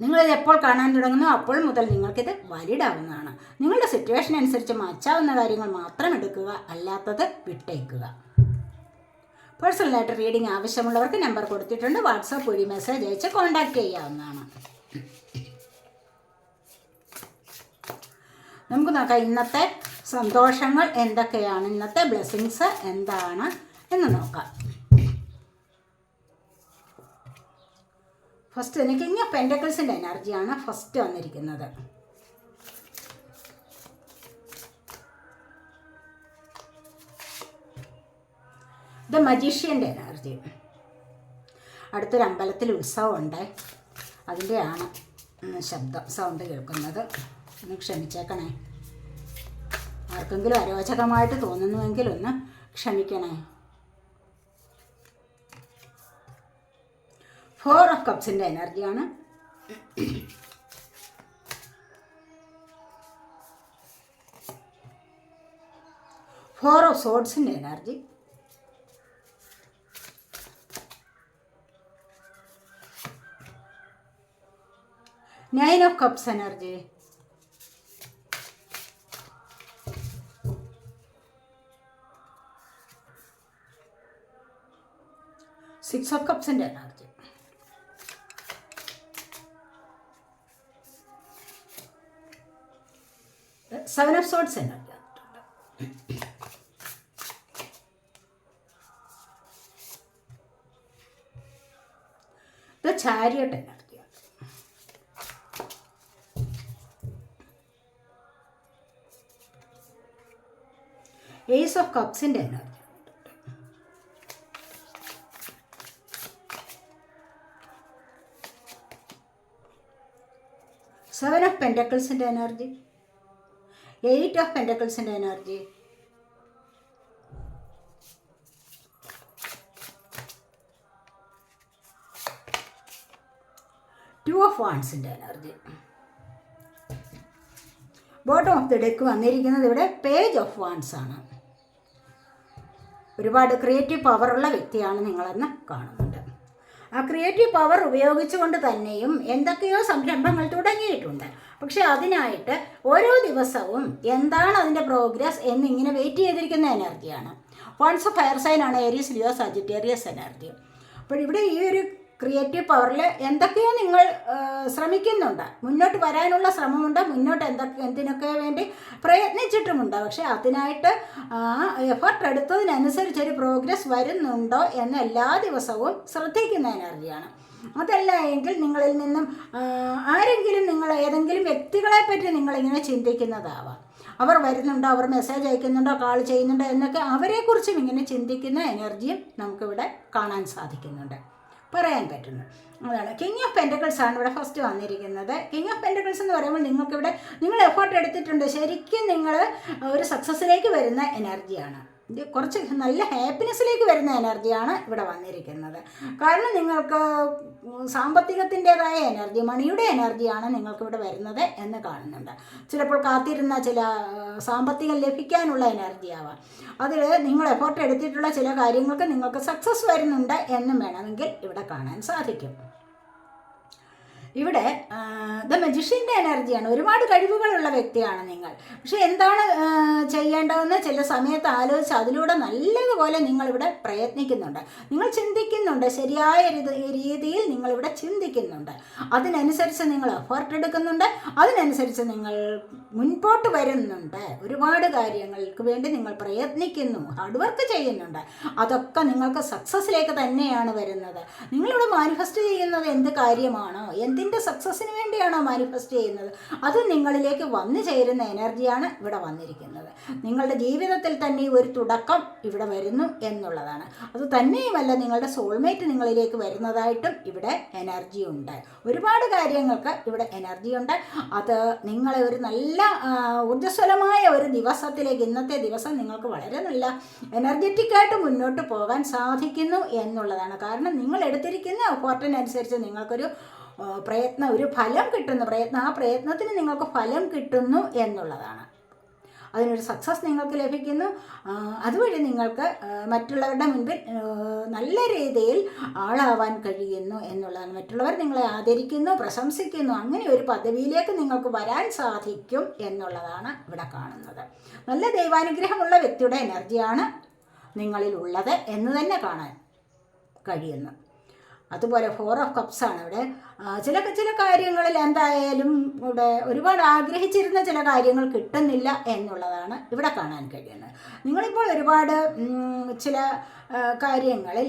നിങ്ങളിത് എപ്പോൾ കാണാൻ തുടങ്ങുന്നു അപ്പോൾ മുതൽ നിങ്ങൾക്കിത് വാലിഡ് ആവുന്നതാണ് നിങ്ങളുടെ സിറ്റുവേഷൻ അനുസരിച്ച് മാച്ചാവുന്ന കാര്യങ്ങൾ മാത്രം എടുക്കുക അല്ലാത്തത് വിട്ടേക്കുക. പേഴ്സണലായിട്ട് റീഡിംഗ് ആവശ്യമുള്ളവർക്ക് നമ്പർ കൊടുത്തിട്ടുണ്ട്. വാട്സാപ്പ് വഴി മെസ്സേജ് അയച്ച് കോൺടാക്റ്റ് ചെയ്യാവുന്നതാണ്. നമുക്ക് നോക്കാം ഇന്നത്തെ സന്തോഷങ്ങൾ എന്തൊക്കെയാണ്? ഇന്നത്തെ ബ്ലെസ്സിങ്സ് എന്താണ്? എന്ന് നോക്കാം. ഫസ്റ്റ് ഓഫ് പെന്റക്കിൾസിന്റെ എനർജിയാണ് ഫസ്റ്റ് വന്നിരിക്കുന്നത്. ഇത് മജീഷ്യന്റെ എനർജി അടുത്തൊരു അമ്പലത്തിൽ ഉത്സവമുണ്ട്. അതിന്റെയാണ് ശബ്ദം സൗണ്ട് കേൾക്കുന്നത്. ഒന്ന് ക്ഷമിച്ചേക്കണേ. ആർക്കെങ്കിലും അരോചകമായിട്ട് തോന്നുന്നുവെങ്കിൽ ഒന്ന് ക്ഷമിക്കണേ. ഫോർ ഓഫ് കപ്സിന്റെ എനർജിയാണ് four of സോഡ്സിന്റെ energy nine of cups energy six of കപ്സിന്റെ energy seven of swords energy ഇത് ചാരിയട്ട് എനർജിയാണ് ഏസ് ഓഫ് കപ്സിന്റെ എനർജി സെവൻ ഓഫ് പെന്റക്കിൾസിന്റെ എനർജി എയ്റ്റ് ഓഫ് പെന്റക്കിൾസിന്റെ energy two of വാൺസിന്റെ energy bottom of the deck വന്നിരിക്കുന്നത് ഇവിടെ page of wands ആണ്. ഒരുപാട് creative പവറുള്ള വ്യക്തിയാണ് നിങ്ങളെന്ന് കാണുന്നുണ്ട്. ആ ക്രിയേറ്റീവ് പവർ ഉപയോഗിച്ചുകൊണ്ട് തന്നെയും എന്തൊക്കെയോ സംരംഭങ്ങൾ തുടങ്ങിയിട്ടുണ്ട്. പക്ഷെ അതിനായിട്ട് ഓരോ ദിവസവും എന്താണ് അതിന്റെ പ്രോഗ്രസ് എന്നിങ്ങനെ വെയിറ്റ് ചെയ്തിരിക്കുന്ന എനർജിയാണ്. വൺസ് ഫയർ സൈൻ ആണ് ഏരീസ് ലിയോ സജിറ്റേറിയസ് എനർജി അപ്പോൾ ഇവിടെ ഈ ഒരു ക്രിയേറ്റീവ് പവറിൽ എന്തൊക്കെയോ നിങ്ങൾ ശ്രമിക്കുന്നുണ്ട്. മുന്നോട്ട് വരാനുള്ള ശ്രമമുണ്ട് മുന്നോട്ട് എന്തൊക്കെ എന്തിനൊക്കെ വേണ്ടി പ്രയത്നിച്ചിട്ടുമുണ്ട്. പക്ഷേ അതിനായിട്ട് എഫർട്ട് എടുത്തതിനനുസരിച്ച് ഒരു പ്രോഗ്രസ് വരുന്നുണ്ടോ എന്ന് എല്ലാ ദിവസവും ശ്രദ്ധിക്കുന്ന എനർജിയാണ് അതല്ല എങ്കിൽ നിങ്ങളിൽ നിന്നും ആരെങ്കിലും നിങ്ങൾ ഏതെങ്കിലും വ്യക്തികളെ പറ്റി നിങ്ങളിങ്ങനെ ചിന്തിക്കുന്നതാവാം. അവർ വരുന്നുണ്ടോ അവർ മെസ്സേജ് അയക്കുന്നുണ്ടോ കാൾ ചെയ്യുന്നുണ്ടോ എന്നൊക്കെ അവരെക്കുറിച്ചും ഇങ്ങനെ ചിന്തിക്കുന്ന എനർജിയും നമുക്കിവിടെ കാണാൻ സാധിക്കുന്നുണ്ട്. പറയാൻ പറ്റുന്നു. അതാണ്. കിങ് ഓഫ് പെന്റക്കിൾസ് ആണ് ഇവിടെ ഫസ്റ്റ് വന്നിരിക്കുന്നത്. കിങ് ഓഫ് പെന്റക്കിൾസ് എന്ന് പറയുമ്പോൾ നിങ്ങൾക്കിവിടെ നിങ്ങൾ എഫേർട്ട് എടുത്തിട്ടുണ്ട്. ശരിക്കും നിങ്ങൾ ഒരു സക്സസ്സിലേക്ക് വരുന്ന എനർജിയാണ് ഇത് കുറച്ച് നല്ല ഹാപ്പിനെസ്സിലേക്ക് വരുന്ന എനർജിയാണ് ഇവിടെ വന്നിരിക്കുന്നത്. കാരണം നിങ്ങൾക്ക് സാമ്പത്തികത്തിന്റെതായ എനർജി മണിയുടെ എനർജിയാണ് നിങ്ങൾക്ക് ഇവിടെ വരുന്നത് എന്ന് കാണുന്നുണ്ട്. ചിലപ്പോൾ കാത്തിരുന്ന ചില സാമ്പത്തികം ലഭിക്കാനുള്ള എനർജി ആവാം അതിൽ നിങ്ങൾ എഫോർട്ട് എടുത്തിട്ടുള്ള ചില കാര്യങ്ങൾക്ക് നിങ്ങൾക്ക് സക്സസ് വരുന്നുണ്ട് എന്നും വേണമെങ്കിൽ ഇവിടെ കാണാൻ സാധിക്കും. ഇവിടെ ദ മജിഷ്യന്റെ എനർജിയാണ് ഒരുപാട് കഴിവുകളുള്ള വ്യക്തിയാണ് നിങ്ങൾ. പക്ഷെ എന്താണ് ചെയ്യേണ്ടതെന്ന് ചില സമയത്ത് ആലോചിച്ച് അതിലൂടെ നല്ലതുപോലെ നിങ്ങളിവിടെ പ്രയത്നിക്കുന്നുണ്ട്. നിങ്ങൾ ചിന്തിക്കുന്നുണ്ട്. ശരിയായ രീതി- രീതിയിൽ നിങ്ങളിവിടെ ചിന്തിക്കുന്നുണ്ട്. അതിനനുസരിച്ച് നിങ്ങൾ എഫേർട്ട് എടുക്കുന്നുണ്ട്. അതിനനുസരിച്ച് നിങ്ങൾ മുൻപോട്ട് വരുന്നുണ്ട്. ഒരുപാട് കാര്യങ്ങൾക്ക് വേണ്ടി നിങ്ങൾ പ്രയത്നിക്കുന്നു. ഹാർഡ് വർക്ക് ചെയ്യുന്നുണ്ട്. അതൊക്കെ നിങ്ങൾക്ക് സക്സസ്സിലേക്ക് തന്നെയാണ് വരുന്നത്. നിങ്ങളിവിടെ മാനിഫെസ്റ്റ് ചെയ്യുന്നത് എന്ത് കാര്യമാണോ? എന്തിനു എന്തിന്റെ സക്സസ്സിന് വേണ്ടിയാണോ മാനിഫെസ്റ്റ് ചെയ്യുന്നത്? അത് നിങ്ങളിലേക്ക് വന്നു ചേരുന്ന എനർജിയാണ് ഇവിടെ വന്നിരിക്കുന്നത്. നിങ്ങളുടെ ജീവിതത്തിൽ തന്നെ ഒരു തുടക്കം ഇവിടെ വരുന്നു എന്നുള്ളതാണ്. അത് തന്നെയുമല്ല നിങ്ങളുടെ സോൾമേറ്റ് നിങ്ങളിലേക്ക് വരുന്നതായിട്ടും ഇവിടെ എനർജി ഉണ്ട്. ഒരുപാട് കാര്യങ്ങൾക്ക് ഇവിടെ എനർജി ഉണ്ട്. അത് നിങ്ങളെ ഒരു നല്ല ഊർജസ്വലമായ ഒരു ദിവസത്തിലേക്ക് ഇന്നത്തെ ദിവസം നിങ്ങൾക്ക് വളരെ നല്ല എനർജറ്റിക്കായിട്ട് മുന്നോട്ട് പോകാൻ സാധിക്കുന്നു എന്നുള്ളതാണ്. കാരണം നിങ്ങൾ എടുത്തിരിക്കുന്ന എഫോർട്ടിനനുസരിച്ച് നിങ്ങൾക്കൊരു പ്രയത്നം ഒരു ഫലം കിട്ടുന്നു. പ്രയത്നം ആ പ്രയത്നത്തിന് നിങ്ങൾക്ക് ഫലം കിട്ടുന്നു എന്നുള്ളതാണ്. അതിനൊരു സക്സസ് നിങ്ങൾക്ക് ലഭിക്കുന്നു. അതുവഴി നിങ്ങൾക്ക് മറ്റുള്ളവരുടെ മുൻപിൽ നല്ല രീതിയിൽ ആളാവാൻ കഴിയുന്നു എന്നുള്ളതാണ്. മറ്റുള്ളവർ നിങ്ങളെ ആദരിക്കുന്നു പ്രശംസിക്കുന്നു. അങ്ങനെ ഒരു പദവിയിലേക്ക് നിങ്ങൾക്ക് വരാൻ സാധിക്കും എന്നുള്ളതാണ് ഇവിടെ കാണുന്നത്. നല്ല ദൈവാനുഗ്രഹമുള്ള വ്യക്തിയുടെ എനർജിയാണ് നിങ്ങളിൽ ഉള്ളത് എന്ന് തന്നെ കാണാൻ കഴിയുന്നു. അതുപോലെ ഫോർ ഓഫ് കപ്സ് ആണ് ഇവിടെ. ചില ചില കാര്യങ്ങളിൽ എന്തായാലും ഇവിടെ ഒരുപാട് ആഗ്രഹിച്ചിരുന്ന ചില കാര്യങ്ങൾ കിട്ടുന്നില്ല എന്നുള്ളതാണ് ഇവിടെ കാണാൻ കഴിയുന്നത്. നിങ്ങളിപ്പോൾ ഒരുപാട് ചില കാര്യങ്ങളിൽ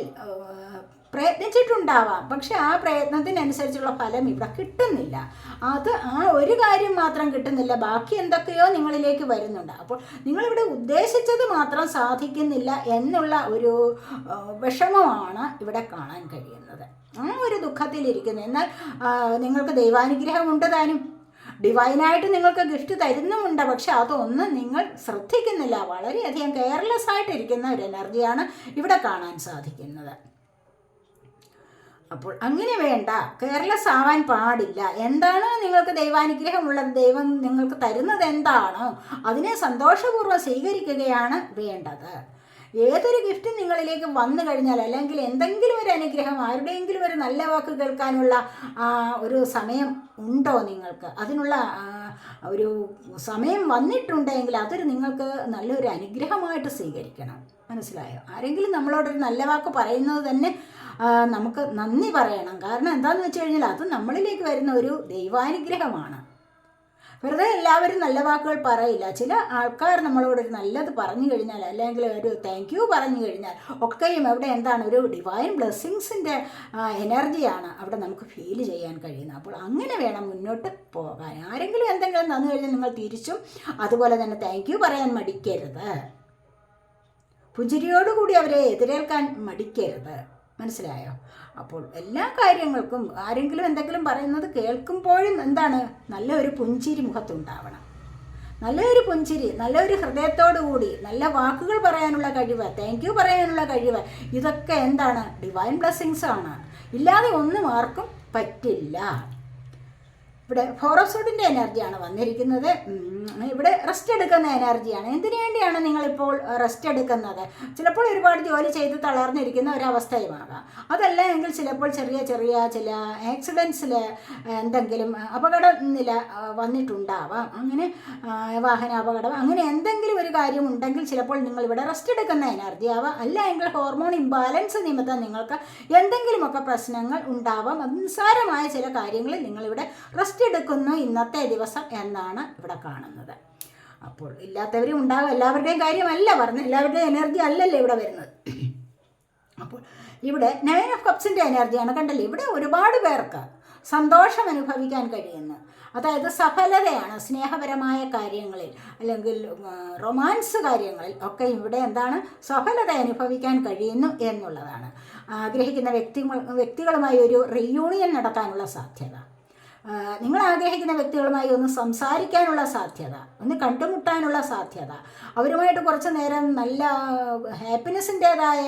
പ്രയത്നിച്ചിട്ടുണ്ടാവാം. പക്ഷെ ആ പ്രയത്നത്തിനനുസരിച്ചുള്ള ഫലം ഇവിടെ കിട്ടുന്നില്ല. അത് ആ ഒരു കാര്യം മാത്രം കിട്ടുന്നില്ല. ബാക്കി എന്തൊക്കെയോ നിങ്ങളിലേക്ക് വരുന്നുണ്ട്. അപ്പോൾ നിങ്ങളിവിടെ ഉദ്ദേശിച്ചത് മാത്രം സാധിക്കുന്നില്ല എന്നുള്ള ഒരു വിഷമമാണ് ഇവിടെ കാണാൻ കഴിയുന്നത്. ആ ഒരു ദുഃഖത്തിലിരിക്കുന്നു. എന്നാൽ നിങ്ങൾക്ക് നിങ്ങൾക്ക് ദൈവാനുഗ്രഹമുണ്ട് താനും. ഡിവൈനായിട്ട് നിങ്ങൾക്ക് ഗിഫ്റ്റ് തരുന്നുമുണ്ട്. പക്ഷെ അതൊന്നും നിങ്ങൾ ശ്രദ്ധിക്കുന്നില്ല. വളരെയധികം കെയർലെസ് ആയിട്ടിരിക്കുന്ന ഒരു എനർജിയാണ് ഇവിടെ കാണാൻ സാധിക്കുന്നത്. അപ്പോൾ അങ്ങനെ വേണ്ട. കെയർലെസ് ആവാൻ പാടില്ല. എന്താണ് നിങ്ങൾക്ക് ദൈവാനുഗ്രഹമുള്ളത്? ദൈവം നിങ്ങൾക്ക് തരുന്നത് എന്താണോ അതിനെ സന്തോഷപൂർവം സ്വീകരിക്കുകയാണ് വേണ്ടത്. ഏതൊരു ഗിഫ്റ്റും നിങ്ങളിലേക്ക് വന്നു കഴിഞ്ഞാൽ അല്ലെങ്കിൽ എന്തെങ്കിലും ഒരു അനുഗ്രഹം ആരുടെയെങ്കിലും ഒരു നല്ല വാക്ക് കേൾക്കാനുള്ള ഒരു സമയം ഉണ്ടോ നിങ്ങൾക്ക്? അതിനുള്ള ഒരു സമയം വന്നിട്ടുണ്ടെങ്കിൽ അതൊരു നിങ്ങൾക്ക് നല്ലൊരു അനുഗ്രഹമായിട്ട് സ്വീകരിക്കണം. മനസ്സിലായോ? ആരെങ്കിലും നമ്മളോടൊരു നല്ല വാക്ക് പറയുന്നത് തന്നെ നമുക്ക് നന്ദി പറയണം. കാരണം എന്താണെന്ന് വെച്ച് കഴിഞ്ഞാൽ അത് നമ്മളിലേക്ക് വരുന്ന ഒരു ദൈവാനുഗ്രഹമാണ്. വെറുതെ എല്ലാവരും നല്ല വാക്കുകൾ പറയില്ല. ചില ആൾക്കാർ നമ്മളോട് ഒരു നല്ലത് പറഞ്ഞു കഴിഞ്ഞാൽ അല്ലെങ്കിൽ ഒരു താങ്ക് യു പറഞ്ഞു കഴിഞ്ഞാൽ ഒക്കെയും അവിടെ എന്താണ് ഒരു ഡിവൈൻ ബ്ലെസ്സിങ്സിന്റെ എനർജിയാണ് അവിടെ നമുക്ക് ഫീൽ ചെയ്യാൻ കഴിയുന്നത്. അപ്പോൾ അങ്ങനെ വേണം മുന്നോട്ട് പോകാൻ. ആരെങ്കിലും എന്തെങ്കിലും തന്നു കഴിഞ്ഞാൽ നിങ്ങൾ തിരിച്ചും അതുപോലെ തന്നെ താങ്ക് യു പറയാൻ മടിക്കരുത്. പുഞ്ചിരിയോടുകൂടി അവരെ എതിരേൽക്കാൻ മടിക്കരുത്. മനസ്സിലായോ? അപ്പോൾ എല്ലാ കാര്യങ്ങൾക്കും ആരെങ്കിലും എന്തെങ്കിലും പറയുന്നത് കേൾക്കുമ്പോഴും എന്താണ്? നല്ലൊരു പുഞ്ചിരി മുഖത്തുണ്ടാവണം. നല്ലൊരു പുഞ്ചിരി നല്ലൊരു ഹൃദയത്തോടു കൂടി നല്ല വാക്കുകൾ പറയാനുള്ള കഴിവ് താങ്ക് യു പറയാനുള്ള കഴിവ് ഇതൊക്കെ എന്താണ്? ഡിവൈൻ ബ്ലെസ്സിങ്സ് ആണ്. ഇല്ലാതെ ഒന്നും ആർക്കും പറ്റില്ല. ഇവിടെ ഫോറോസോഡിന്റെ എനർജിയാണ് വന്നിരിക്കുന്നത്. ഇവിടെ റെസ്റ്റ് എടുക്കുന്ന എനർജിയാണ് എന്തിനു വേണ്ടിയാണ് നിങ്ങളിപ്പോൾ റെസ്റ്റ് എടുക്കുന്നത്? ചിലപ്പോൾ ഒരുപാട് ജോലി ചെയ്ത് തളർന്നിരിക്കുന്ന ഒരവസ്ഥയുമാകാം. അതല്ല എങ്കിൽ ചിലപ്പോൾ ചെറിയ ചെറിയ ചില ആക്സിഡൻസിൽ എന്തെങ്കിലും അപകടം നില വന്നിട്ടുണ്ടാവാം. അങ്ങനെ വാഹന അപകടം അങ്ങനെ എന്തെങ്കിലും ഒരു കാര്യം ഉണ്ടെങ്കിൽ ചിലപ്പോൾ നിങ്ങൾ ഇവിടെ റെസ്റ്റ് എടുക്കുന്ന എനർജി ആവാം. അല്ല എങ്കിൽ ഹോർമോൺ ഇംബാലൻസ് നിമിത്തം നിങ്ങൾക്ക് എന്തെങ്കിലുമൊക്കെ പ്രശ്നങ്ങൾ ഉണ്ടാവാം. നിസ്സാരമായ ചില കാര്യങ്ങളിൽ നിങ്ങളിവിടെ റെസ്റ്റ് എടുക്കുന്നു ഇന്നത്തെ ദിവസം എന്നാണ് ഇവിടെ കാണുന്നത്. അപ്പോൾ ഇല്ലാത്തവരും ഉണ്ടാകും എല്ലാവരുടെയും കാര്യമല്ല പറഞ്ഞു എല്ലാവരുടെയും എനർജി അല്ലല്ലോ ഇവിടെ വരുന്നത്. അപ്പോൾ ഇവിടെ നയൻ ഓഫ് കപ്സിന്റെ എനർജിയാണ് കണ്ടല്ലേ? ഇവിടെ ഒരുപാട് പേർക്ക് സന്തോഷം അനുഭവിക്കാൻ കഴിയുന്നു. അതായത് സഫലതയാണ് സ്നേഹപരമായ കാര്യങ്ങളിൽ അല്ലെങ്കിൽ റൊമാൻസ് കാര്യങ്ങളിൽ ഒക്കെ ഇവിടെ എന്താണ്? സഫലത അനുഭവിക്കാൻ കഴിയുന്നു എന്നുള്ളതാണ്. ആഗ്രഹിക്കുന്ന വ്യക്തി വ്യക്തികളുമായി ഒരു റീയൂണിയൻ നടത്താനുള്ള സാധ്യത. നിങ്ങൾ ആഗ്രഹിക്കുന്ന വ്യക്തികളുമായി ഒന്ന് സംസാരിക്കാനുള്ള സാധ്യത ഒന്ന് കണ്ടുമുട്ടാനുള്ള സാധ്യത അവരുമായിട്ട് കുറച്ച് നേരം നല്ല ഹാപ്പിനെസ്സിന്റേതായ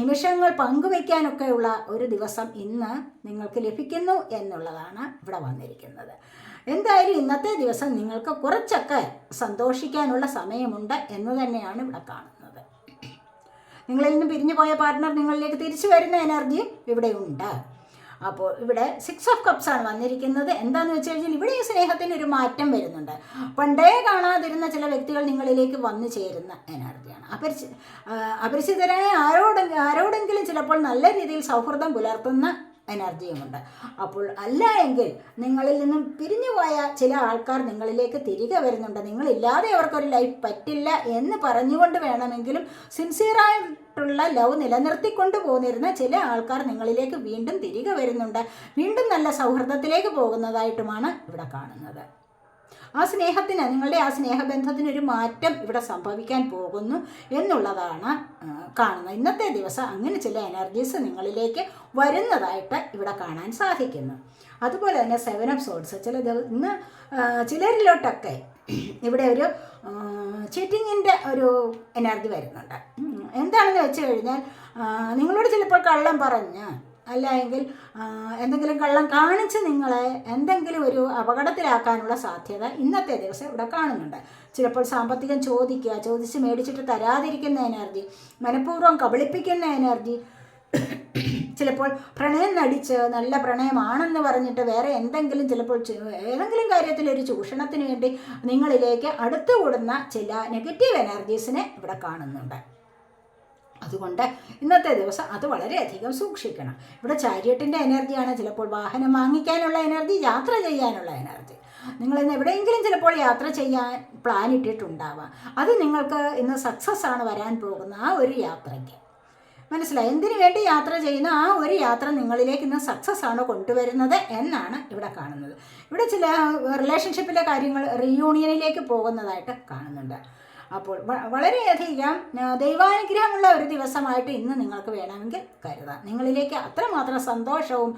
നിമിഷങ്ങൾ പങ്കുവയ്ക്കാനൊക്കെയുള്ള ഒരു ദിവസം ഇന്ന് നിങ്ങൾക്ക് ലഭിക്കുന്നു എന്നുള്ളതാണ് ഇവിടെ വന്നിരിക്കുന്നത്. എന്തായാലും ഇന്നത്തെ ദിവസം നിങ്ങൾക്ക് കുറച്ചൊക്കെ സന്തോഷിക്കാനുള്ള സമയമുണ്ട് എന്ന് തന്നെയാണ് ഇവിടെ കാണുന്നത്. നിങ്ങളിൽ നിന്ന് പിരിഞ്ഞു പോയ പാർട്ട്ണർ നിങ്ങളിലേക്ക് തിരിച്ചു വരുന്ന എനർജി ഇവിടെ ഉണ്ട്. അപ്പോൾ ഇവിടെ സിക്സ് ഓഫ് കപ്സ് ആണ് വന്നിരിക്കുന്നത്. എന്താന്ന് വെച്ച് കഴിഞ്ഞാൽ ഇവിടെ ഈ സ്നേഹത്തിന് ഒരു മാറ്റം വരുന്നുണ്ട്. പണ്ടേ കാണാതിരുന്ന ചില വ്യക്തികൾ നിങ്ങളിലേക്ക് വന്നു ചേരുന്ന എനർജിയാണ്. അപരിചി അപരിചിതരായ ആരോടെങ്കിലും ആരോടെങ്കിലും ചിലപ്പോൾ നല്ല രീതിയിൽ സൗഹൃദം പുലർത്തുന്ന എനർജിയുമുണ്ട്. അപ്പോൾ അല്ല എങ്കിൽ നിങ്ങളിൽ നിന്നും പിരിഞ്ഞുപോയ ചില ആൾക്കാർ നിങ്ങളിലേക്ക് തിരികെ വരുന്നുണ്ട്. നിങ്ങളില്ലാതെ അവർക്കൊരു ലൈഫ് പറ്റില്ല എന്ന് പറഞ്ഞുകൊണ്ട് വേണമെങ്കിലും സിൻസിയറായിട്ടുള്ള ലവ് നിലനിർത്തിക്കൊണ്ട് പോന്നിരുന്ന ചില ആൾക്കാർ നിങ്ങളിലേക്ക് വീണ്ടും തിരികെ വരുന്നുണ്ട്. വീണ്ടും നല്ല സൗഹൃദത്തിലേക്ക് പോകുന്നതായിട്ടുമാണ് ഇവിടെ കാണുന്നത്. ആ സ്നേഹത്തിന് നിങ്ങളുടെ ആ സ്നേഹബന്ധത്തിന് ഒരു മാറ്റം ഇവിടെ സംഭവിക്കാൻ പോകുന്നു എന്നുള്ളതാണ് കാണുന്നത്. ഇന്നത്തെ ദിവസം അങ്ങനെ ചില എനർജീസ് നിങ്ങളിലേക്ക് വരുന്നതായിട്ട് ഇവിടെ കാണാൻ സാധിക്കുന്നു. അതുപോലെ തന്നെ സെവൻ ഓഫ് സോഡ്സ് ചില ഇന്ന് ചിലരിലോട്ടൊക്കെ ഇവിടെ ഒരു ചീറ്റിങ്ങിന്റെ ഒരു എനർജി വരുന്നുണ്ട്. എന്താണെന്ന് വെച്ച് കഴിഞ്ഞാൽ നിങ്ങളോട് ചിലപ്പോൾ കള്ളം പറഞ്ഞ് അല്ല എങ്കിൽ എന്തെങ്കിലും കള്ളം കാണിച്ച് നിങ്ങളെ എന്തെങ്കിലും ഒരു അപകടത്തിലാക്കാനുള്ള സാധ്യത ഇന്നത്തെ ദിവസം ഇവിടെ കാണുന്നുണ്ട്. ചിലപ്പോൾ സാമ്പത്തികം ചോദിക്കുക ചോദിച്ച് മേടിച്ചിട്ട് തരാതിരിക്കുന്ന എനർജി മനഃപൂർവം കബളിപ്പിക്കുന്ന എനർജി ചിലപ്പോൾ പ്രണയം നടിച്ച് നല്ല പ്രണയമാണെന്ന് പറഞ്ഞിട്ട് വേറെ എന്തെങ്കിലും ചിലപ്പോൾ ഏതെങ്കിലും കാര്യത്തിൽ ഒരു ചൂഷണത്തിന് വേണ്ടി നിങ്ങളിലേക്ക് അടുത്തുകൂടുന്ന ചില നെഗറ്റീവ് എനർജീസിനെ ഇവിടെ കാണുന്നുണ്ട്. അതുകൊണ്ട് ഇന്നത്തെ ദിവസം അത് വളരെയധികം സൂക്ഷിക്കണം. ഇവിടെ ചാരിയട്ടിന്റെ എനർജിയാണ് ചിലപ്പോൾ വാഹനം വാങ്ങിക്കാനുള്ള എനർജി യാത്ര ചെയ്യാനുള്ള എനർജി. നിങ്ങൾ ഇന്ന് എവിടെയെങ്കിലും ചിലപ്പോൾ യാത്ര ചെയ്യാൻ പ്ലാൻ ഇട്ടിട്ടുണ്ടാവാം. അത് നിങ്ങൾക്ക് ഇന്ന് സക്സസ് ആണ് വരാൻ പോകുന്ന ആ ഒരു യാത്രയ്ക്ക്. മനസ്സിലായി. എന്തിനു വേണ്ടി യാത്ര ചെയ്യുന്ന ആ ഒരു യാത്ര നിങ്ങളിലേക്ക് ഇന്ന് സക്സസ് ആണ് കൊണ്ടുവരുന്നത് എന്നാണ് ഇവിടെ കാണുന്നത്. ഇവിടെ ചില റിലേഷൻഷിപ്പിലെ കാര്യങ്ങൾ റീയൂണിയനിലേക്ക് പോകുന്നതായിട്ട് കാണുന്നുണ്ട്. അപ്പോൾ വളരെയധികം ദൈവാനുഗ്രഹമുള്ള ഒരു ദിവസമായിട്ട് ഇന്ന് നിങ്ങൾക്ക് വേണമെങ്കിൽ കരുതാം. നിങ്ങളിലേക്ക് അത്രമാത്രം സന്തോഷവും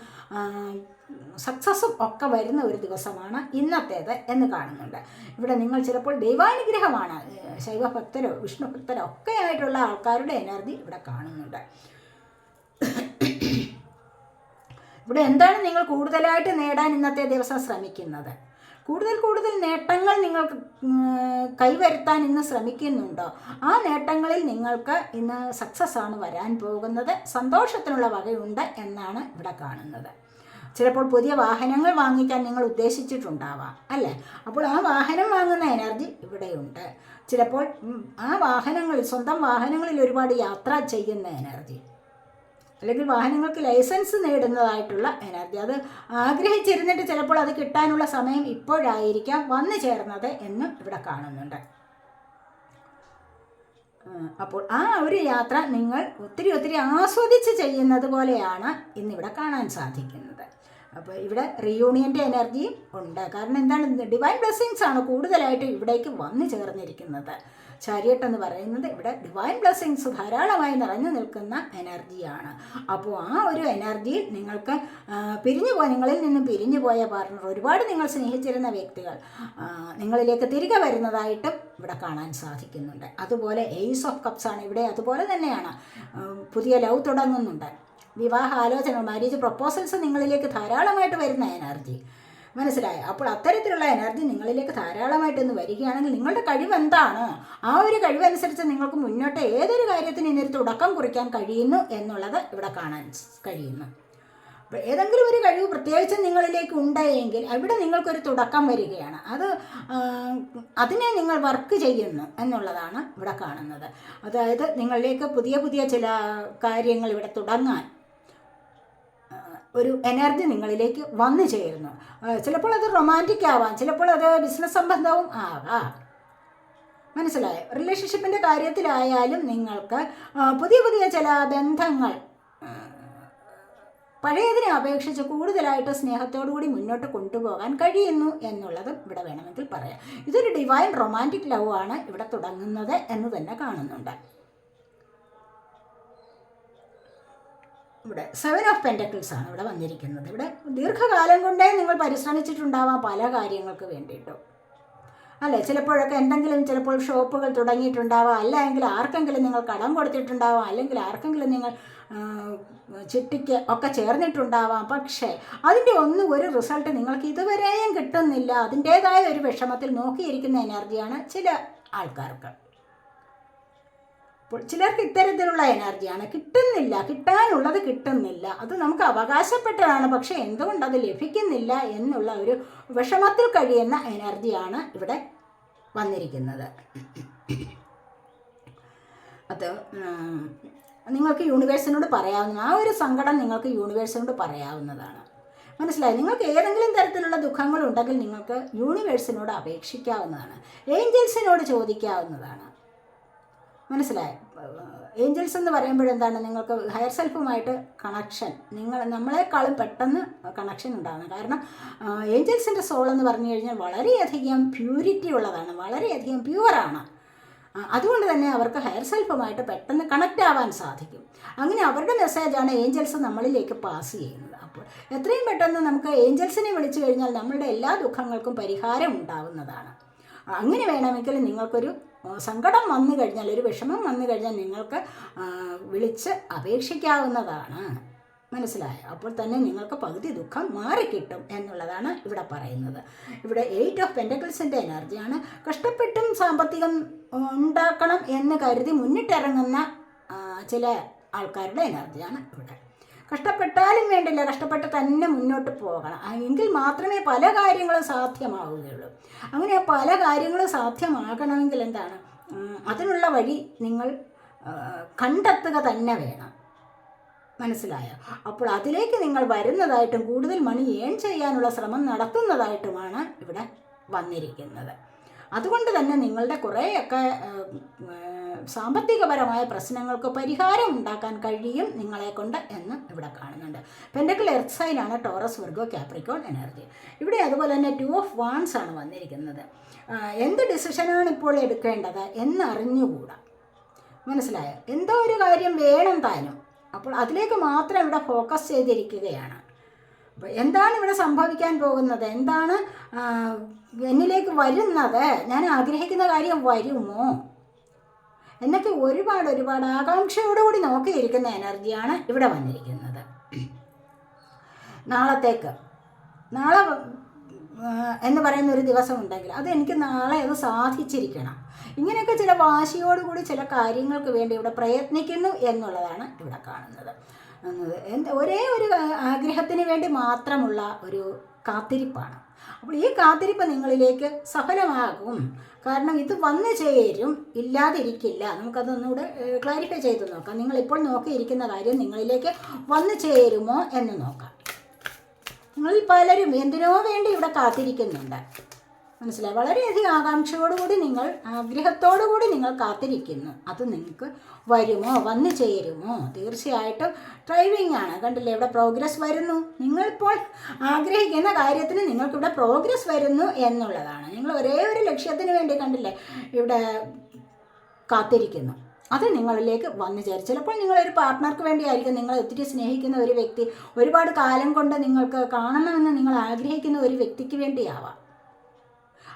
സക്സസും ഒക്കെ വരുന്ന ഒരു ദിവസമാണ് ഇന്നത്തേത് എന്ന് കാണുന്നുണ്ട്. ഇവിടെ നിങ്ങൾ ചിലപ്പോൾ ദൈവാനുഗ്രഹമാണ് ശൈവഭക്തരോ വിഷ്ണു ഭക്തരോ ഒക്കെ ആയിട്ടുള്ള ആൾക്കാരുടെ എനർജി ഇവിടെ കാണുന്നുണ്ട്. ഇവിടെ എന്താണ് നിങ്ങൾ കൂടുതലായിട്ട് നേടാൻ ഇന്നത്തെ ദിവസം ശ്രമിക്കുന്നത്? കൂടുതൽ കൂടുതൽ നേട്ടങ്ങൾ നിങ്ങൾക്ക് കൈവരുത്താൻ ഇന്ന് ശ്രമിക്കുന്നുണ്ടോ? ആ നേട്ടങ്ങളിൽ നിങ്ങൾക്ക് ഇന്ന് സക്സസ് ആണ് വരാൻ പോകുന്നത്. സന്തോഷത്തിനുള്ള വകയുണ്ട് എന്നാണ് ഇവിടെ കാണുന്നത്. ചിലപ്പോൾ പുതിയ വാഹനങ്ങൾ വാങ്ങിക്കാൻ നിങ്ങൾ ഉദ്ദേശിച്ചിട്ടുണ്ടാവാം അല്ലേ? അപ്പോൾ ആ വാഹനം വാങ്ങുന്ന എനർജി ഇവിടെയുണ്ട്. ചിലപ്പോൾ ആ വാഹനങ്ങളിൽ സ്വന്തം വാഹനങ്ങളിൽ ഒരുപാട് യാത്ര ചെയ്യുന്ന എനർജി അല്ലെങ്കിൽ വാഹനങ്ങൾക്ക് ലൈസൻസ് നേടുന്നതായിട്ടുള്ള എനർജി. അത് ആഗ്രഹിച്ചിരുന്നിട്ട് ചിലപ്പോൾ അത് കിട്ടാനുള്ള സമയം ഇപ്പോഴായിരിക്കാം വന്നു ചേർന്നത് എന്ന് ഇവിടെ കാണുന്നുണ്ട്. അപ്പോൾ ആ ഒരു യാത്ര നിങ്ങൾ ഒത്തിരി ഒത്തിരി ആസ്വദിച്ച് ചെയ്യുന്നത് പോലെയാണ് ഇന്നിവിടെ കാണാൻ സാധിക്കുന്നത്. അപ്പോൾ ഇവിടെ റിയൂണിയന്റെ എനർജിയും ഉണ്ട്. കാരണം എന്താണ്? ഡിവൈൻ ബ്ലെസ്സിങ്സ് ആണ് കൂടുതലായിട്ട് ഇവിടേക്ക് വന്നു ചേർന്നിരിക്കുന്നത്. ചാരിയട്ട് എന്ന് പറയുന്നത് ഇവിടെ ഡിവൈൻ ബ്ലെസ്സിങ്സ് ധാരാളമായി നിറഞ്ഞു നിൽക്കുന്ന എനർജിയാണ്. അപ്പോൾ ആ ഒരു എനർജിയിൽ നിങ്ങൾക്ക് പിരിഞ്ഞു പോയ നിങ്ങളിൽ നിന്നും പിരിഞ്ഞു പോയ പാർട്ണർ ഒരുപാട് നിങ്ങൾ സ്നേഹിച്ചിരുന്ന വ്യക്തികൾ നിങ്ങളിലേക്ക് തിരികെ വരുന്നതായിട്ടും ഇവിടെ കാണാൻ സാധിക്കുന്നുണ്ട്. അതുപോലെ എയ്സ് ഓഫ് കപ്സ് ആണ് ഇവിടെ അതുപോലെ തന്നെയാണ് പുതിയ ലവ് തുടങ്ങുന്നുണ്ട്. വിവാഹ ആലോചന മാരേജ് പ്രപ്പോസൽസ് നിങ്ങളിലേക്ക് ധാരാളമായിട്ട് വരുന്ന എനർജി. മനസ്സിലായോ? അപ്പോൾ അത്തരത്തിലുള്ള എനർജി നിങ്ങളിലേക്ക് ധാരാളമായിട്ട് ഇന്ന് വരികയാണെങ്കിൽ നിങ്ങളുടെ കഴിവ് എന്താണ്? ആ ഒരു കഴിവനുസരിച്ച് നിങ്ങൾക്ക് മുന്നോട്ട് ഏതൊരു കാര്യത്തിന് ഇന്നൊരു തുടക്കം കുറിക്കാൻ കഴിയുന്നു എന്നുള്ളത് ഇവിടെ കാണാൻ കഴിയുന്നു. ഏതെങ്കിലും ഒരു കഴിവ് പ്രത്യേകിച്ച് നിങ്ങളിലേക്ക് ഉണ്ടായെങ്കിൽ അവിടെ നിങ്ങൾക്കൊരു തുടക്കം വരികയാണ്. അത് അതിനെ നിങ്ങൾ വർക്ക് ചെയ്യുന്നു എന്നുള്ളതാണ് ഇവിടെ കാണുന്നത്. അതായത് നിങ്ങളിലേക്ക് പുതിയ പുതിയ ചില കാര്യങ്ങൾ ഇവിടെ തുടങ്ങാൻ ഒരു എനർജി നിങ്ങളിലേക്ക് വന്നു ചേരുന്നു. ചിലപ്പോൾ അത് റൊമാന്റിക് ആവാം ചിലപ്പോൾ അത് ബിസിനസ് സംബന്ധവും ആകാം മനസ്സിലായോ? റിലേഷൻഷിപ്പിന്റെ കാര്യത്തിലായാലും നിങ്ങൾക്ക് പുതിയ പുതിയ ചില ബന്ധങ്ങൾ പഴയതിനെ അപേക്ഷിച്ച് കൂടുതലായിട്ട് സ്നേഹത്തോടു കൂടി മുന്നോട്ട് കൊണ്ടുപോകാൻ കഴിയുന്നു എന്നുള്ളത് ഇവിടെ വേണമെങ്കിൽ പറയാം. ഇതൊരു ഡിവൈൻ റൊമാന്റിക് ലവ് ആണ് ഇവിടെ തുടങ്ങുന്നത് എന്ന് തന്നെ കാണുന്നുണ്ട്. ഇവിടെ സെവൻ ഓഫ് പെന്റക്കിൾസ് ആണ് ഇവിടെ വന്നിരിക്കുന്നത്. ഇവിടെ ദീർഘകാലം കൊണ്ടേ നിങ്ങൾ പരിശ്രമിച്ചിട്ടുണ്ടാവാം പല കാര്യങ്ങൾക്ക് വേണ്ടിയിട്ടും. അല്ലേ? ചിലപ്പോഴൊക്കെ എന്തെങ്കിലും ചിലപ്പോൾ ഷോപ്പുകൾ തുടങ്ങിയിട്ടുണ്ടാവാം. അല്ലെങ്കിൽ ആർക്കെങ്കിലും നിങ്ങൾ കടം കൊടുത്തിട്ടുണ്ടാവാം. അല്ലെങ്കിൽ ആർക്കെങ്കിലും നിങ്ങൾ ചിട്ടിക്ക് ഒക്കെ ചേർന്നിട്ടുണ്ടാവാം. പക്ഷേ അതിന്റെ ഒന്നും ഒരു റിസൾട്ട് നിങ്ങൾക്ക് ഇതുവരെയും കിട്ടുന്നില്ല. അതിന്റേതായ ഒരു വിഷമത്തിൽ നോക്കിയിരിക്കുന്ന എനർജിയാണ് ചില ആൾക്കാർക്ക്. ചിലർക്ക് ഇത്തരത്തിലുള്ള എനർജിയാണ്. കിട്ടുന്നില്ല. കിട്ടാനുള്ളത് കിട്ടുന്നില്ല. അത് നമുക്ക് അവകാശപ്പെട്ടതാണ്. പക്ഷേ എന്തുകൊണ്ട് അത് ലഭിക്കുന്നില്ല എന്നുള്ള ഒരു വിഷമത്തിൽ കഴിയുന്ന എനർജിയാണ് ഇവിടെ വന്നിരിക്കുന്നത്. അത് നിങ്ങൾക്ക് യൂണിവേഴ്സിനോട് പറയാവുന്ന ആ ഒരു സങ്കടം നിങ്ങൾക്ക് യൂണിവേഴ്സിനോട് പറയാവുന്നതാണ്. മനസ്സിലായി? നിങ്ങൾക്ക് ഏതെങ്കിലും തരത്തിലുള്ള ദുഃഖങ്ങൾ ഉണ്ടെങ്കിൽ നിങ്ങൾക്ക് യൂണിവേഴ്സിനോട് അപേക്ഷിക്കാവുന്നതാണ്. ഏഞ്ചൽസിനോട് ചോദിക്കാവുന്നതാണ്. മനസ്സിലായി. ഏഞ്ചൽസ് എന്ന് പറയുമ്പോഴെന്താണ് നിങ്ങൾക്ക് ഹയർ സെൽഫുമായിട്ട് കണക്ഷൻ. നിങ്ങൾ നമ്മളെക്കാളും പെട്ടെന്ന് കണക്ഷൻ ഉണ്ടാകുന്നത് കാരണം ഏഞ്ചൽസിന്റെ സോൾ എന്ന് പറഞ്ഞു കഴിഞ്ഞാൽ വളരെയധികം പ്യൂരിറ്റി ഉള്ളതാണ്. വളരെയധികം പ്യുവറാണ് അതുകൊണ്ട് തന്നെ അവർക്ക് ഹയർ സെൽഫുമായിട്ട് പെട്ടെന്ന് കണക്റ്റ് ആവാൻ സാധിക്കും. അങ്ങനെ അവരുടെ മെസ്സേജാണ് ഏഞ്ചൽസ് നമ്മളിലേക്ക് പാസ് ചെയ്യുന്നത്. അപ്പോൾ എത്രയും പെട്ടെന്ന് നമുക്ക് ഏഞ്ചൽസിനെ വിളിച്ചു കഴിഞ്ഞാൽ നമ്മളുടെ എല്ലാ ദുഃഖങ്ങൾക്കും പരിഹാരം ഉണ്ടാവുന്നതാണ്. അങ്ങനെ വേണമെങ്കിൽ നിങ്ങൾക്കൊരു സങ്കടം വന്നു കഴിഞ്ഞാൽ ഒരു വിഷമം വന്നു കഴിഞ്ഞാൽ നിങ്ങൾക്ക് വിളിച്ച് അപേക്ഷിക്കാവുന്നതാണ്. മനസ്സിലായോ? അപ്പോൾ തന്നെ നിങ്ങൾക്ക് പകുതി ദുഃഖം മാറിക്കിട്ടും എന്നുള്ളതാണ് ഇവിടെ പറയുന്നത്. ഇവിടെ എയ്റ്റ് ഓഫ് പെന്റക്കിൾസിന്റെ എനർജിയാണ്. കഷ്ടപ്പെട്ടും സാമ്പത്തികം ഉണ്ടാക്കണം എന്ന് കരുതി മുന്നിട്ടിറങ്ങുന്ന ചില ആൾക്കാരുടെ എനർജിയാണ് ഇവിടെ. കഷ്ടപ്പെട്ടാലും വേണ്ടില്ല കഷ്ടപ്പെട്ട് തന്നെ മുന്നോട്ട് പോകണം. എങ്കിൽ മാത്രമേ പല കാര്യങ്ങളും സാധ്യമാവുകയുള്ളൂ. അങ്ങനെ പല കാര്യങ്ങളും സാധ്യമാകണമെങ്കിൽ എന്താണ്? അതിനുള്ള വഴി നിങ്ങൾ കണ്ടെത്തുക തന്നെ വേണം. മനസ്സിലായോ? അപ്പോൾ അതിലേക്ക് നിങ്ങൾ വരുന്നതായിട്ടും കൂടുതൽ മണി ഏൺ ചെയ്യാനുള്ള ശ്രമം നടത്തുന്നതായിട്ടുമാണ് ഇവിടെ വന്നിരിക്കുന്നത്. അതുകൊണ്ട് തന്നെ നിങ്ങളുടെ കുറേയൊക്കെ സാമ്പത്തികപരമായ പ്രശ്നങ്ങൾക്ക് പരിഹാരം ഉണ്ടാക്കാൻ കഴിയും നിങ്ങളെ കൊണ്ട് എന്ന് ഇവിടെ കാണുന്നുണ്ട്. പെൻഡക്കിൾ എർത്ത് സൈനാണ് ടോറസ് വർഗോ കാപ്രിക്കോൺ എനർജി ഇവിടെ അതുപോലെ തന്നെ ടു ഓഫ് വാൺസ് ആണ് വന്നിരിക്കുന്നത്. എന്ത് ഡിസിഷനാണ് ഇപ്പോൾ എടുക്കേണ്ടത് എന്നറിഞ്ഞുകൂടാ. മനസ്സിലായോ? എന്തോ ഒരു കാര്യം വേണം താനും. അപ്പോൾ അതിലേക്ക് മാത്രം ഇവിടെ ഫോക്കസ് ചെയ്തിരിക്കുകയാണ്. അപ്പോൾ എന്താണ് ഇവിടെ സംഭവിക്കാൻ പോകുന്നത്? എന്താണ് എന്നിലേക്ക് വരുന്നത്? ഞാൻ ആഗ്രഹിക്കുന്ന കാര്യം വരുമോ? എന്നൊക്കെ ഒരുപാട് ഒരുപാട് ആകാംക്ഷയോടുകൂടി നോക്കിയിരിക്കുന്ന എനർജിയാണ് ഇവിടെ വന്നിരിക്കുന്നത്. നാളത്തേക്ക്. നാളെ എന്ന് പറയുന്ന ഒരു ദിവസം ഉണ്ടെങ്കിൽ അത് എനിക്ക് നാളെ അത് സാധിച്ചിരിക്കണം. ഇങ്ങനെയൊക്കെ ചില വാശിയോടുകൂടി ചില കാര്യങ്ങൾക്ക് വേണ്ടി ഇവിടെ പ്രയത്നിക്കുന്നു എന്നുള്ളതാണ് ഇവിടെ കാണുന്നത്. ഒരേ ഒരു ആഗ്രഹത്തിന് വേണ്ടി മാത്രമുള്ള ഒരു കാത്തിരിപ്പാണ്. അപ്പോൾ ഈ കാത്തിരിപ്പ് നിങ്ങളിലേക്ക് സഫലമാകും. കാരണം ഇത് വന്നു ചേരും ഇല്ലാതിരിക്കില്ല. നമുക്കതൊന്നുകൂടെ ക്ലാരിഫൈ ചെയ്ത് നോക്കാം. നിങ്ങളിപ്പോൾ നോക്കിയിരിക്കുന്ന കാര്യം നിങ്ങളിലേക്ക് വന്നു ചേരുമോ എന്ന് നോക്കാം. നിങ്ങളിൽ പലരും എന്തിനോ വേണ്ടി ഇവിടെ കാത്തിരിക്കുന്നുണ്ട്. മനസ്സിലായി? വളരെയധികം ആകാംക്ഷയോടുകൂടി നിങ്ങൾ ആഗ്രഹത്തോടുകൂടി നിങ്ങൾ കാത്തിരിക്കുന്നു. അത് നിങ്ങൾക്ക് വരുമോ? വന്നു ചേരുമോ? തീർച്ചയായിട്ടും ഡ്രൈവിംഗ് ആണ്. കണ്ടില്ലേ? ഇവിടെ പ്രോഗ്രസ് വരുന്നു. നിങ്ങളിപ്പോൾ ആഗ്രഹിക്കുന്ന കാര്യത്തിന് നിങ്ങൾക്കിവിടെ പ്രോഗ്രസ് വരുന്നു എന്നുള്ളതാണ്. നിങ്ങൾ ഒരേ ഒരു ലക്ഷ്യത്തിന് വേണ്ടി കണ്ടില്ലേ? ഇവിടെ കാത്തിരിക്കുന്നു. അത് നിങ്ങളിലേക്ക് വന്നു ചേരും. ചിലപ്പോൾ നിങ്ങളൊരു പാർട്ട്ണർക്ക് വേണ്ടിയായിരിക്കും നിങ്ങളെ ഒത്തിരി സ്നേഹിക്കുന്ന ഒരു വ്യക്തി. ഒരുപാട് കാലം കൊണ്ട് നിങ്ങൾക്ക് കാണണമെന്ന് നിങ്ങൾ ആഗ്രഹിക്കുന്ന ഒരു വ്യക്തിക്ക് വേണ്ടിയാവാം.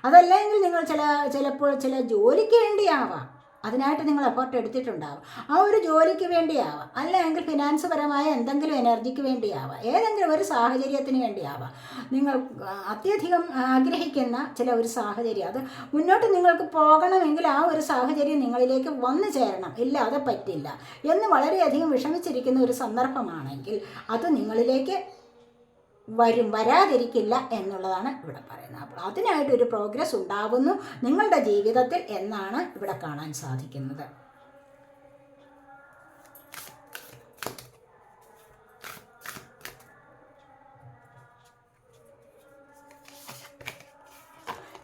അതല്ലെങ്കിൽ നിങ്ങൾ ചില ചിലപ്പോൾ ചില ജോലിക്ക് വേണ്ടിയാവാം. അതിനായിട്ട് നിങ്ങൾ എഫേർട്ട് എടുത്തിട്ടുണ്ടാവും. ആ ഒരു ജോലിക്ക് വേണ്ടിയാവാം. അല്ലെങ്കിൽ ഫിനാൻസ് പരമായ എന്തെങ്കിലും എനർജിക്ക് വേണ്ടിയാവാം. ഏതെങ്കിലും ഒരു സാഹചര്യത്തിന് വേണ്ടിയാവാം. നിങ്ങൾ അത്യധികം ആഗ്രഹിക്കുന്ന ചില ഒരു സാഹചര്യം. അത് മുന്നോട്ട് നിങ്ങൾക്ക് പോകണമെങ്കിൽ ആ ഒരു സാഹചര്യം നിങ്ങളിലേക്ക് വന്നു ചേരണം. ഇല്ല അത് പറ്റില്ല. എന്ന് വളരെയധികം വിഷമിച്ചിരിക്കുന്ന ഒരു സന്ദർഭമാണെങ്കിൽ അത് നിങ്ങളിലേക്ക് വരും വരാതിരിക്കില്ല എന്നുള്ളതാണ് ഇവിടെ പറയുന്നത്. അപ്പോൾ അതിനായിട്ടൊരു പ്രോഗ്രസ് ഉണ്ടാവുന്നു നിങ്ങളുടെ ജീവിതത്തിൽ എന്നാണ് ഇവിടെ കാണാൻ സാധിക്കുന്നത്.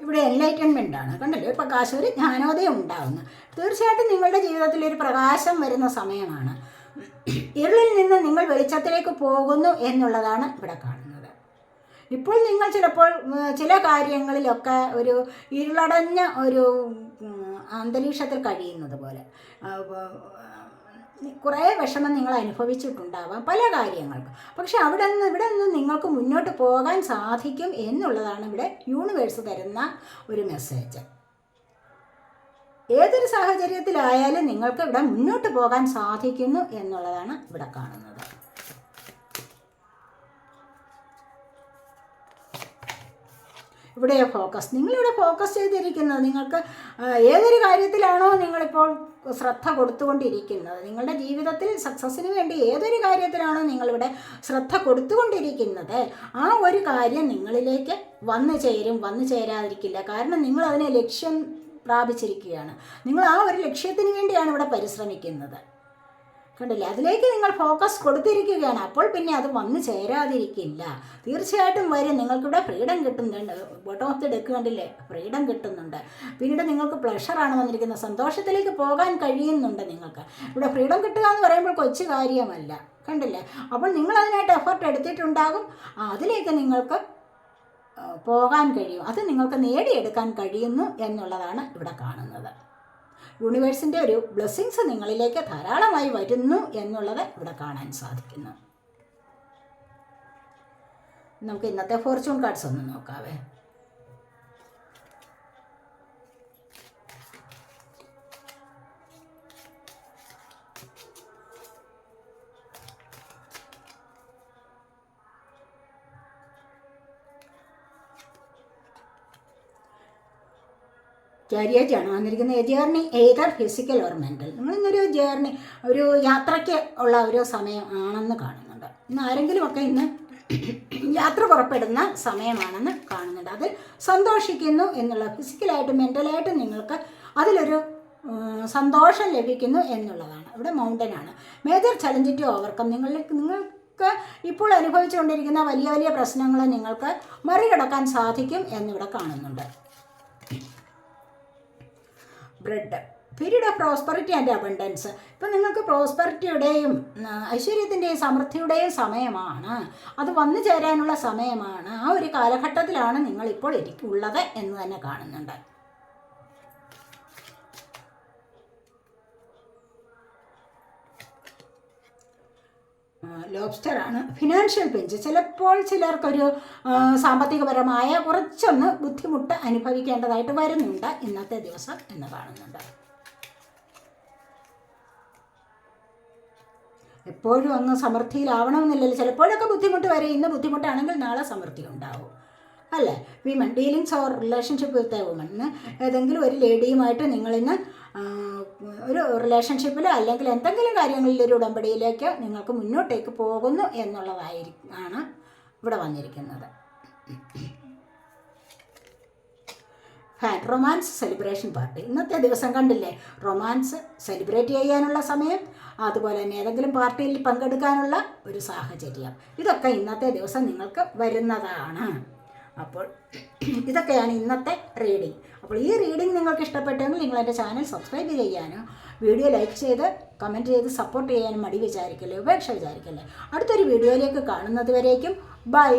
ഇവിടെ എൻലൈറ്റൻമെന്റ് ആണ്. കണ്ടല്ലോ ഇപ്പോൾ ഒരു ജ്ഞാനോദയം ഉണ്ടാകുന്നു തീർച്ചയായിട്ടും നിങ്ങളുടെ ജീവിതത്തിൽ ഒരു പ്രകാശം വരുന്ന സമയമാണ്. ഇരുളിൽ നിന്ന് നിങ്ങൾ വെളിച്ചത്തിലേക്ക് പോകുന്നു എന്നുള്ളതാണ് ഇവിടെ കാണുന്നത്. ഇപ്പോൾ നിങ്ങൾ ചിലപ്പോൾ ചില കാര്യങ്ങളിലൊക്കെ ഒരു ഇരുളടഞ്ഞ ഒരു അന്തരീക്ഷത്തിൽ കഴിയുന്നത് പോലെ. കുറേ വിഷമം നിങ്ങൾ അനുഭവിച്ചിട്ടുണ്ടാവാം പല കാര്യങ്ങൾക്കും. പക്ഷെ അവിടെ നിന്ന് ഇവിടെ നിന്ന് നിങ്ങൾക്ക് മുന്നോട്ട് പോകാൻ സാധിക്കും എന്നുള്ളതാണ് ഇവിടെ യൂണിവേഴ്സ് തരുന്ന ഒരു മെസ്സേജ്. ഏതൊരു സാഹചര്യത്തിലായാലും നിങ്ങൾക്ക് ഇവിടെ മുന്നോട്ട് പോകാൻ സാധിക്കുന്നു എന്നുള്ളതാണ് ഇവിടെ കാണുന്നത്. ഇവിടെ ഫോക്കസ് നിങ്ങളിവിടെ ഫോക്കസ് ചെയ്തിരിക്കുന്നത് നിങ്ങൾക്ക് ഏതൊരു കാര്യത്തിലാണോ നിങ്ങളിപ്പോൾ ശ്രദ്ധ കൊടുത്തുകൊണ്ടിരിക്കുന്നത്. നിങ്ങളുടെ ജീവിതത്തിൽ സക്സസ്സിന് വേണ്ടി ഏതൊരു കാര്യത്തിലാണോ നിങ്ങളിവിടെ ശ്രദ്ധ കൊടുത്തുകൊണ്ടിരിക്കുന്നത്. ആ ഒരു കാര്യം നിങ്ങളിലേക്ക് വന്നു ചേരും വന്നു ചേരാതിരിക്കില്ല. കാരണം നിങ്ങൾ അതിനെ ലക്ഷ്യം പ്രാപിച്ചിരിക്കുകയാണ്. നിങ്ങൾ ആ ഒരു ലക്ഷ്യത്തിന് വേണ്ടിയാണ് ഇവിടെ പരിശ്രമിക്കുന്നത്. കണ്ടില്ലേ? അതിലേക്ക് നിങ്ങൾ ഫോക്കസ് കൊടുത്തിരിക്കുകയാണ്. അപ്പോൾ പിന്നെ അത് വന്നു ചേരാതിരിക്കില്ല. തീർച്ചയായിട്ടും വരും. നിങ്ങൾക്കിവിടെ ഫ്രീഡം കിട്ടുന്നുണ്ട്. ബോട്ടം ഓഫ് ദി ഡെക്ക് കണ്ടില്ലേ? ഫ്രീഡം കിട്ടുന്നുണ്ട്. പിന്നീട് നിങ്ങൾക്ക് പ്ലഷറാണ് വന്നിരിക്കുന്നത്. സന്തോഷത്തിലേക്ക് പോകാൻ കഴിയുന്നുണ്ട് നിങ്ങൾക്ക്. ഇവിടെ ഫ്രീഡം കിട്ടുക എന്ന് പറയുമ്പോൾ കൊച്ചു കാര്യമല്ല. കണ്ടില്ലേ? അപ്പോൾ നിങ്ങൾ അതിനായിട്ട് എഫർട്ട് എടുത്തിട്ടുണ്ടാകും. അതിലേക്ക് നിങ്ങൾക്ക് പോകാൻ കഴിയും. അത് നിങ്ങൾക്ക് നേടിയെടുക്കാൻ കഴിയുന്നു എന്നുള്ളതാണ് ഇവിടെ കാണുന്നത്. യൂണിവേഴ്സിന്റെ ഒരു ബ്ലെസ്സിങ്സ് നിങ്ങളിലേക്ക് ധാരാളമായി വരുന്നു എന്നുള്ളത് ഇവിടെ കാണാൻ സാധിക്കുന്നു. നമുക്ക് ഇന്നത്തെ ഫോർച്യൂൺ കാർഡ്സ് ഒന്ന് നോക്കാവേ. കാരിയേജ് ആണ് വന്നിരിക്കുന്നത് journey either physical or mental നമ്മളിന്നൊരു journey ഒരു യാത്രയ്ക്ക് ഉള്ള ഒരു സമയം ആണെന്ന് കാണുന്നുണ്ട്. ഇന്ന് ആരെങ്കിലുമൊക്കെ ഇന്ന് യാത്ര പുറപ്പെടുന്ന സമയമാണെന്ന് കാണുന്നുണ്ട്. അതിൽ സന്തോഷിക്കുന്നു എന്നുള്ള ഫിസിക്കലായിട്ടും മെന്റലായിട്ടും നിങ്ങൾക്ക് അതിലൊരു സന്തോഷം ലഭിക്കുന്നു എന്നുള്ളതാണ്. ഇവിടെ മൗണ്ടൻ ആണ്. മേജർ ചലഞ്ച് ടു ഓവർകം നിങ്ങൾ നിങ്ങൾക്ക് ഇപ്പോൾ അനുഭവിച്ചുകൊണ്ടിരിക്കുന്ന വലിയ വലിയ പ്രശ്നങ്ങൾ നിങ്ങൾക്ക് മറികടക്കാൻ സാധിക്കും എന്നിവിടെ കാണുന്നുണ്ട്. Bread. Period of prosperity and abundance. ഇപ്പം നിങ്ങൾക്ക് പ്രോസ്പെറിറ്റിയുടെയും ഐശ്വര്യത്തിന്റെയും സമൃദ്ധിയുടെയും സമയമാണ്. അത് വന്നു ചേരാനുള്ള സമയമാണ്. ആ ഒരു കാലഘട്ടത്തിലാണ് നിങ്ങളിപ്പോൾ ഉള്ളത് എന്ന് തന്നെ കാണുന്നുണ്ട്. ലോബ്സ്റ്റർ ആണ് ഫിനാൻഷ്യൽ പിഞ്ച് ചിലപ്പോൾ ചിലർക്കൊരു സാമ്പത്തികപരമായ കുറച്ചൊന്ന് ബുദ്ധിമുട്ട് അനുഭവിക്കേണ്ടതായിട്ട് വരുന്നുണ്ട് ഇന്നത്തെ ദിവസം എന്ന് കാണുന്നുണ്ട്. എപ്പോഴും അങ്ങ് സമൃദ്ധിയിലാവണമെന്നില്ലല്ലോ ചിലപ്പോഴൊക്കെ ബുദ്ധിമുട്ട് വരെ ഇന്ന് ബുദ്ധിമുട്ടാണെങ്കിൽ നാളെ സമൃദ്ധി ഉണ്ടാവും. അല്ലേ? Women dealings or relationship with a woman ഏതെങ്കിലും ഒരു ലേഡിയുമായിട്ട് നിങ്ങളിന്ന് ഒരു റിലേഷൻഷിപ്പിൽ അല്ലെങ്കിൽ എന്തെങ്കിലും കാര്യങ്ങളിൽ ഒരു ഉടമ്പടിയിലേക്ക് നിങ്ങൾക്ക് മുന്നോട്ടേക്ക് പോകുന്നു എന്നുള്ളതായിരിക്കും ആണ് ഇവിടെ വന്നിരിക്കുന്നത്. റൊമാൻസ് സെലിബ്രേഷൻ പാർട്ടി ഇന്നത്തെ ദിവസം കണ്ടില്ലേ? റൊമാൻസ് സെലിബ്രേറ്റ് ചെയ്യാനുള്ള സമയം അതുപോലെ തന്നെ ഏതെങ്കിലും പാർട്ടിയിൽ പങ്കെടുക്കാനുള്ള ഒരു സാഹചര്യം. ഇതൊക്കെ ഇന്നത്തെ ദിവസം നിങ്ങൾക്ക് വരുന്നതാണ്. അപ്പോൾ ഇതൊക്കെയാണ് ഇന്നത്തെ റീഡിംഗ് അപ്പോൾ ഈ റീഡിംഗ് നിങ്ങൾക്ക് ഇഷ്ടപ്പെട്ടെങ്കിൽ നിങ്ങൾ എന്റെ ചാനൽ സബ്സ്ക്രൈബ് ചെയ്യാനും വീഡിയോ ലൈക്ക് ചെയ്ത് കമന്റ് ചെയ്ത് സപ്പോർട്ട് ചെയ്യാനും മടി വിചാരിക്കല്ലേ ഉപേക്ഷ വിചാരിക്കല്ലേ. അടുത്തൊരു വീഡിയോയിലേക്ക് കാണുന്നത് വരേക്കും ബൈ